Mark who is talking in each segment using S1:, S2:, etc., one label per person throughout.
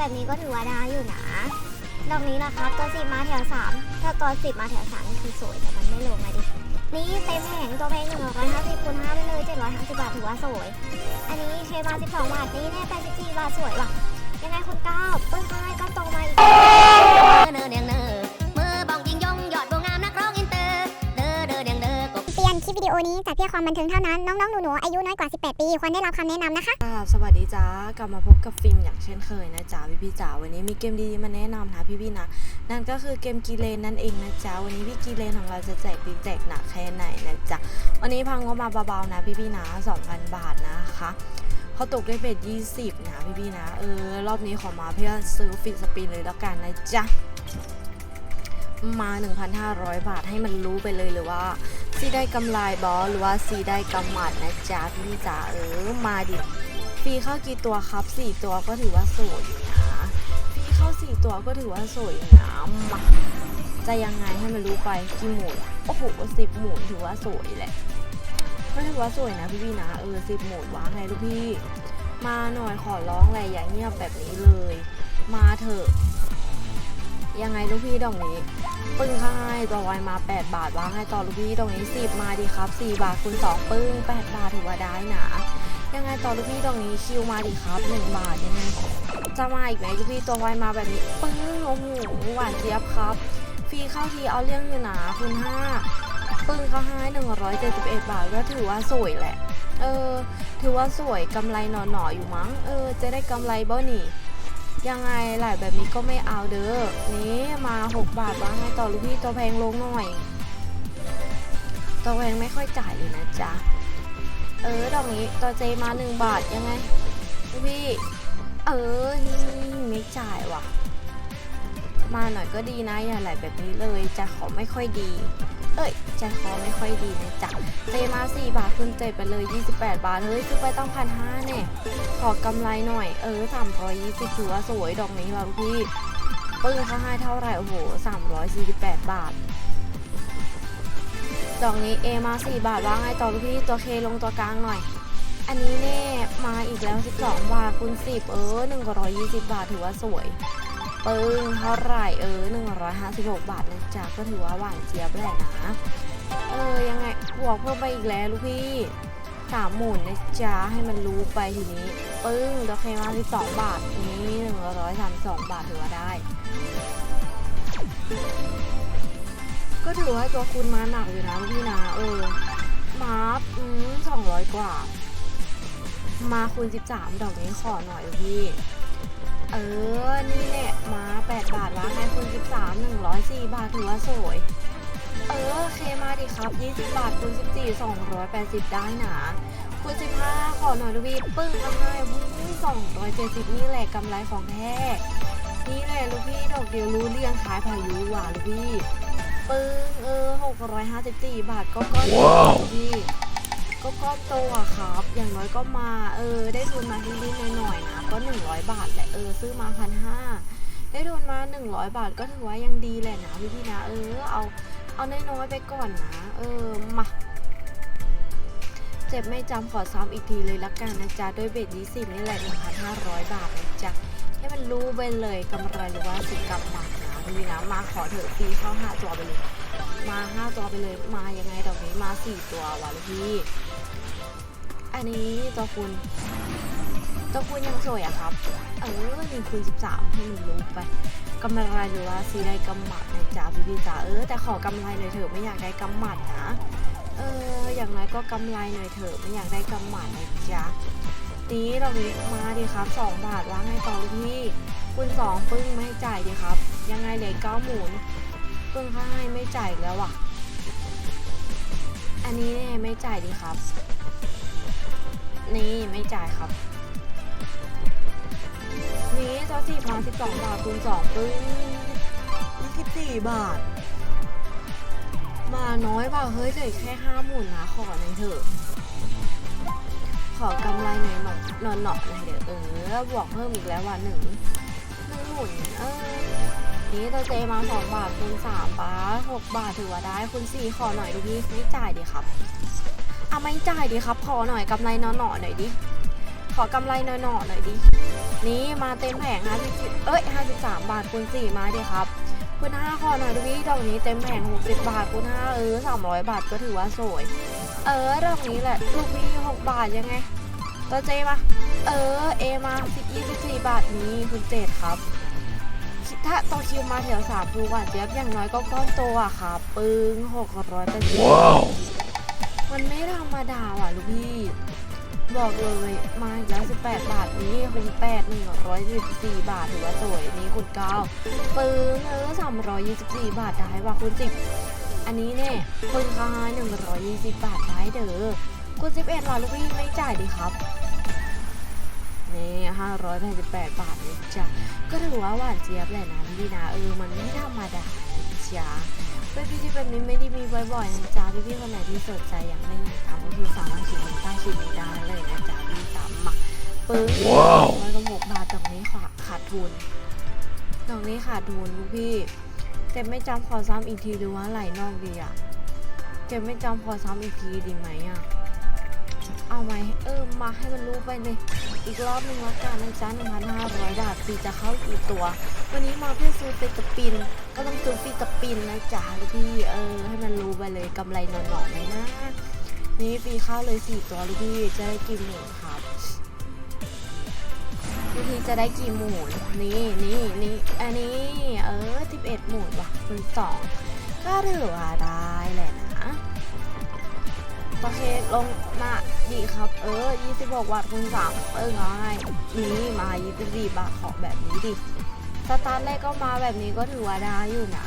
S1: แบบนี้ก็ถือว่าได้อยู่นะดอกนี้นะคะตัวสิบมาแถวสามถ้าตัวสิบมาแถวสามนี่คือสวยแต่มันไม่ลงมาดิ นี่เต็มแผงตัวเพลงหนึ่งร้อยห้าสิบคูณห้าไปเลยเจ็ดร้อยห้าสิบบาทถือว่าสวย อันนี้เคมาสิบสองบาทนี่แน่แปดสิบสี่บาทสวยว่ะ ยังไงคุณก้าวเปิ้ลค่ายก็โตมาอีก จัดเพื่อความบันเทิงเท่านั้น น้องๆ หนูๆ อายุน้อยกว่า 18 ปี ควรได้รับคำแนะนำนะคะ
S2: ค่ะสวัสดีจ้ากลับมาพบกับฟิล์มอย่างเช่นเคยนะจ๊ะพี่พี่ๆจ๋าวันนี้มีเกมดีๆมาแนะนำนะพี่พี่ๆนะนั่นก็คือเกมกีเลนนั่นเองนะจ๊ะวันนี้พี่กีเลนของเราจะแจกปีแจกหนักแค่ไหนนะจ๊ะวันนี้พังก็มาเบาๆนะพี่พี่ๆนะ2,000 บาทนะคะเขาตกได้เบ็ด20 นะพี่พี่ๆนะเออรอบนี้ขอมาเพื่อซื้อฟิตสปินเลยแล้วกันนะจ๊ะมา 1,500 บาทให้มันรู้ไปเลยหรือว่า ซีได้กำไรบอสหรือว่าซีได้กำหมัดนะจ๊ะพี่จ๋าเออมาดิฟรีเข้ากี่ตัวครับสี่ตัวก็ถือว่าสวยอยู่นะฟรีเข้าสี่ตัวก็ถือว่าสวยอยู่นะมาจะยังไงให้มันรู้ไปกี่หมุนโอ้โหสิบหมุนถือว่าสวยแหละก็ถือว่าสวยนะพี่พี่นะเออสิบหมุนวางไงลูกพี่ มาหน่อยขอร้องแหละอย่าเงียบแบบนี้เลย มาเถอะ ยังไงลูกพี่ดอกนี้ปึ้งข้าให้ตัวไวมา 8 บาทวางให้ต่อลูกพี่ดอกนี้ 10 มาดีครับ 4 บาทคูณ2ปึ้ง 8 บาทถือว่าได้นะยังไงต่อลูกพี่ตรงนี้คิวมาดิครับหนึ่งบาทยังไงจะมาอีกไหมลูกพี่ตัวไวมาแบบนี้ปึ้งโอ้โหหวานเจี๊ยบครับฟรีเข้าทีเอาเรื่องอยู่นะคุณห้าปึ้งเขาให้หนึ่งร้อยเจ็ดสิบเอ็ดบาทก็ถือว่าสวยแหละ เออ ถือว่าสวยกำไรหน่อๆอยู่มั้ง เออ จะได้กำไรบ่นี่ ยังไงหลายแบบนี้ก็ไม่เอาเด้อ นี่มา 6 บาทวางให้ต่อลูกพี่ตัวแพงลงหน่อย ตัวแพงไม่ค่อยจ่ายเลยนะจ๊ะ เออดอกนี้ตัวเจมาหนึ่งบาทยังไงลูกพี่ เออ ไม่จ่ายว่ะ มาหน่อยก็ดีนะอย่าไหลแบบนี้เลยจะขอไม่ค่อยดี เอ้ยจะขอไม่ค่อยดีนะจ๊ะเจมา4บาทคุณเจไปเลย 28 บาท เฮ้ยซื้อไปตั้งพันห้าเนี่ยขอกำไรหน่อย เออ320ถือว่าสวยดอกนี้ว่ะพี่ปึ้งเขาให้เท่าไหร่โอ้โห348บแปดบาท ดอกนี้ A มา4บาทว่าไงต่อพี่ตัว K ลงตัวกลางหน่อย อันนี้แน่มาอีกแล้ว12บาทคูณ10เออ120บาทถือว่าสวย ปึ้งเท่าไหร่เออ156 บาทนะจ๊ะก็ถือว่าหวานเจี๊ยบแหละนะเออยังไงบวกเพิ่มไปอีกแล้วลูกพี่สามหมุนนะจ๊ะให้มันรู้ไปทีนี้ปึ้งตัว K มา12บาทนี้132บาทถือว่าได้ ก็ถือว่าตัวคุณมาหนักอยู่นะพี่นะเออมาอืมสองร้อยกว่า มาคูณสิบสามดอกนี้ขอหน่อยพี่ เออ นี่แหละมาแปดบาทวะให้คูณสิบสามหนึ่งร้อยสี่บาทถือว่าสวย เออเคมาดิครับยี่สิบบาทคูณสิบสี่สองร้อยแปดสิบได้นะคูณสิบห้าขอหน่อยดูพี่ปึ้งก็ให้สองร้อยเจ็ดสิบนี่แหละกำไรของแท้นี่แหละลูกพี่ดอกเดียวรู้เรียงขายพายุหว่ะลูกพี่ ปึ้งเออหกร้อยห้าสิบสี่บาทก็ก้อนพี่ ก็ก้อนโตอะครับ อย่างน้อยก็มา เออ ได้ทุนมานิดๆหน่อยๆนะ ก็หนึ่งร้อยบาทแหละ เออ ซื้อมาพันห้าได้ทุนมาหนึ่งร้อยบาทก็ถือว่ายังดีแหละนะพี่พี่ๆนะ เออ เอา เอาน้อยๆไปก่อนนะ เออ มา เจ็บไม่จำขอซ้ำอีกทีเลยละกันนะจ๊ะ ด้วยเบ็ดยี่สิบนี่แหละหนึ่งพันห้าร้อยบาทนะจ๊ะ ให้มันรู้ไปเลยกำไรหรือว่าสิกำหมัดนะพี่นะ มาขอเถอะฟรีเข้าห้าตัวไปเลย มาห้าตัวไปเลย มายังไงดอกนี้มาสี่ตัววะลูกพี่ อันนี้ตัวคุณตัวคุณยังสวยอะครับ เออหนึ่งคูณสิบสามให้มันรู้ไปกำไรหรือว่าซีได้กำหมัดนะจ๊ะพี่พี่จ๋าเออแต่ขอกำไรหน่อยเถอะไม่อยากได้กำหมัดนะเอออย่างน้อยก็กำไรหน่อยเถอะไม่อยากได้กำหมัดนะจ๊ะนี้เรานี้มาดิครับสองบาทว่าไงต่อลูกพี่คุณสองปึ้งไม่จ่ายดีครับ ยังไงเหลือเก้าหมุนปึ้งเขาให้ไม่จ่ายแล้วอะ อันนี้เนี่ยไม่จ่ายดีครับ นี่ไม่จ่ายครับ นี่ซอสสี่มาสิบสองบาทคูณสองปึ้งยี่สิบสี่บาท มาน้อยเปล่าเฮ้ยเหลือแค่ห้าหมุนนะขอหน่อยเถอะขอกำไรหน่อยหน่อยหน่อยหน่อยหน่อยเดี๋ยวเออบวกเพิ่มอีกแล้วว่ะหนึ่งหนึ่งหมุนเออ นี่ตัวเจมาสองบาทคูณสามบาทหกบาทถือว่าได้คูณสี่ขอหน่อยดูพี่ไม่จ่ายดีครับอะไม่จ่ายดีครับ ขอหน่อยกำไรนอยหน่อยหน่อยดิขอกำไรหน่อยหน่อยดินี่มาเต็มแผง50เอ้ย53บาทคูณ4มาดิครับคูณ5ขอหน่อยดูวิดอกนี้เต็มแผง60บาทคูณ5เออ300บาทก็ถือว่าสวย เออดอกนี้แหละลูกนี้6บาทยังไงตัวเจมาเออเอมา10 24บาทนี้คุณเจดครับ ถ้าต่อคิวมาแถวสามภูหวานเจี๊ยบอย่างน้อยก็ก้อนโตอะค่ะ ปึ้ง600เป็นสิบมันไม่ธรรมดาว่ะลูกพี่ บอกเลยมาอีกแล้ว18บาทนี้คุณ8 114บาทถือว่าสวยนี้คุณ9ปึ้งเออ324บาทได้ว่ะคุณ10อันนี้เนี่ยปึ้งค่ะ120บาทได้เด้อคุณ11ล่ะลูกพี่ไม่จ่ายดิครับ นี่588บาทนี่จ้ะก็ถือว่าหวานเจี๊ยบแหละนะพี่นะเออมันไม่ธรรมดาจ้ะเป็นพี่ที่แบบนี้ไม่ได้มีบ่อยๆนะจ๊ะพี่พี่ๆคนไหนที่สนใจอยากเล่นอยากทำก็คือสามารถคลิกลิงก์ใต้คลิปนี้ได้เลยนะจ๊ะพี่ตามมาปึ้ง
S3: ว้าว
S2: ร้อยกระหกบาทดอกนี้ขาดขาดทุนดอกนี้ขาดทุนลูกพี่เจ็บไม่จำขอซ้ำอีกทีหรือว่าไหลนอกดีอะเจ็บไม่จำขอซ้ำอีกทีดีไหมอะ เอาไหมเออมาให้มันรู้ไปเลย อีกรอบหนึ่งละกันนะจ๊ะ1,500บาทปีจะเข้ากี่ตัว วันนี้มาเพื่อซื้อเป็นสปินก็ต้องซื้อฟีสปินนะจ๊ะลูกพี่เออให้มันรู้ไปเลยกำไรหน่อๆไหมนะนี่ฟรีเข้าเลยสี่ตัวลูกพี่จะได้กี่หมื่นครับลูกพี่จะได้กี่หมื่นนี่นี่นี่อันนี้เออสิบเอ็ดหมื่นว่ะคูณสองก็ถือว่าได้แหละนะ โอเคลงมาดีครับ เออ 26 วัตต์คูณสามเออง่ายนี่มา 24 บาทของแบบนี้ดิ สตาร์ทแรกก็มาแบบนี้ก็ถือว่าได้อยู่นะ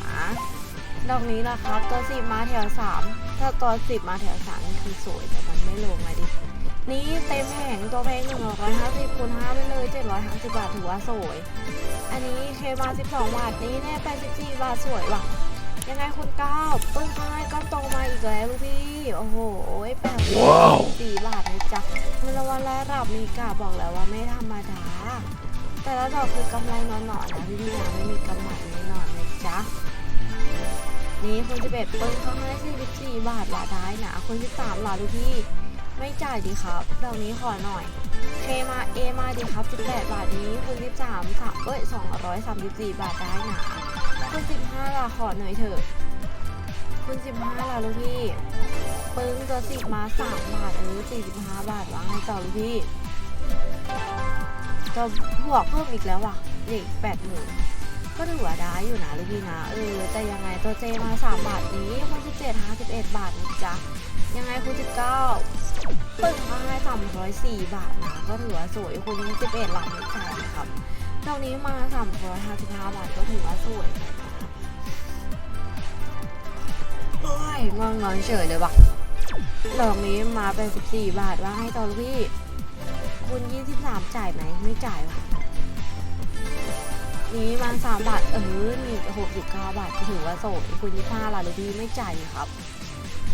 S2: ดอกนี้นะครับ ตัวสิบมาแถวสามถ้าตัวสิบมาแถวสามนี่คือสวยแต่มันไม่ลงมาดิ นี่เต็มแผงตัวแพงหนึ่งร้อยห้าสิบคูณห้าไปเลยเจ็ดร้อยห้าสิบบาทถือว่าสวย อันนี้เคมาสิบสองบาทนี้แน่แปสิบสี่บาทสวยว่ะ ยังไงคุณก้าวปึ้งค่ายก้อนโตมาอีกแล้วลูกพี่ โอ้โหแปดสิบ
S3: ว้าว
S2: สี่บาทนะจ๊ะเงินรางวัลและรับมีกาบอกแล้วว่าไม่ธรรมดา แต่ละดอกคือกำไรนอนๆนะพี่พี่นะไม่มีกำไรแน่นอนนะจ๊ะนี่คนที่เบ็ดเปิ้ลเขาให้สี่สิบสี่บาทละได้นะคนที่สามหล่ะลูกพี่ ไม่จ่ายดีครับดอกนี้ขอหน่อยเคมาเอมาดีครับสิบแปดบาทนี้คนที่สามสามเอ้ยสองร้อยสามสิบสี่บาทได้นะ คนสิบห้าล่ะขอหน่อยเถอะคนสิบห้าล่ะลูกพี่ ปึ้งตัวสิบมาสามบาท เออสี่สิบห้าบาทวางให้ต่อลูกพี่ จะบวกเพิ่มอีกแล้วว่ะเด็กแปดหมื่นก็ถือว่าได้อยู่นะลูกพี่นะ เออ แต่ยังไงตัวเจมาสามบาทนี้คนที่เจ็ดห้าสิบเอ็ดบาทนะจ๊ะ ยังไงคุณสิบเก้าปึ้งมาให้สามร้อยสี่บาทนะ ก็ถือว่าสวยคุณสิบเอ็ดหลังไม่จ่ายนะครับดอกนี้มาสามร้อยห้าสิบห้าบาทก็ถือว่าสวย โอ้ยงอนงอนเฉยเลยว่ะดอกนี้มาเป็นสิบสี่บาทว่าให้ตอลูกพี่ คุณ 23 จ่ายไหม ไม่จ่ายว่ะ นี้มาสามบาท เออนี่หกสิบเก้าบาทถือว่าโสดคุณยี่ห้าล่ะหรือดีไม่จ่ายนะครับ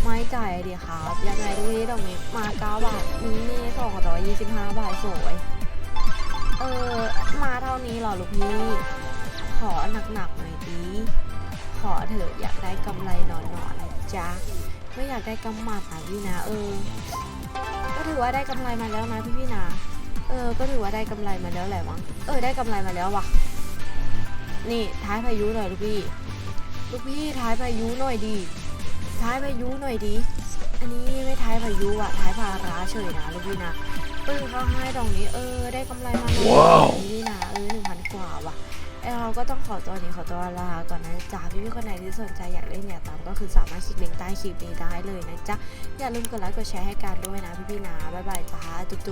S2: ไม่จ่ายดีครับยังไงดูดีตรงนี้มาเก้าบาท นี้นี่สองร้อยยี่สิบห้าบาทสวยเออ มาเท่านี้หรอลูกพี่ ขอหนักๆหน่อยดี ขอเถอะอยากได้กำไรหนอนๆนะจ๊ะไม่อยากได้กำหมัดนะพี่นะ เออ ก็ถือว่าได้กำไรมาแล้วนะพี่พี่ๆนะ เออ ก็ถือว่าได้กำไรมาแล้วแหละมั้งเออได้กำไรมาแล้วว่ะ นี่ท้ายพายุหน่อยลูกพี่ ลูกพี่ท้ายพายุหน่อยดี ท้ายพายุหน่อยดีอันนี้ไม่ท้ายพายุอะท้ายพาราเฉยนะลูกพี่นะปึ้งเข้าให้ดอกนี้ เออ ได้กำไรมาหน่อย
S3: ว้าว
S2: นี่นะเออหนึ่งพันกว่าว่ะไอ เราก็ต้องขอตัวนี้ขอตัวลาก่อนนะจ๊ะพี่พี่ๆคนไหนที่สนใจอยากเล่นอยากตามก็คือสามารถคลิกลิงก์ใต้คลิปนี้ได้เลยนะจ๊ะอย่าลืมกดไลค์กดแชร์ให้กันด้วยนะพี่พี่ๆนะบ๊ายบายจ้าตุ๊ด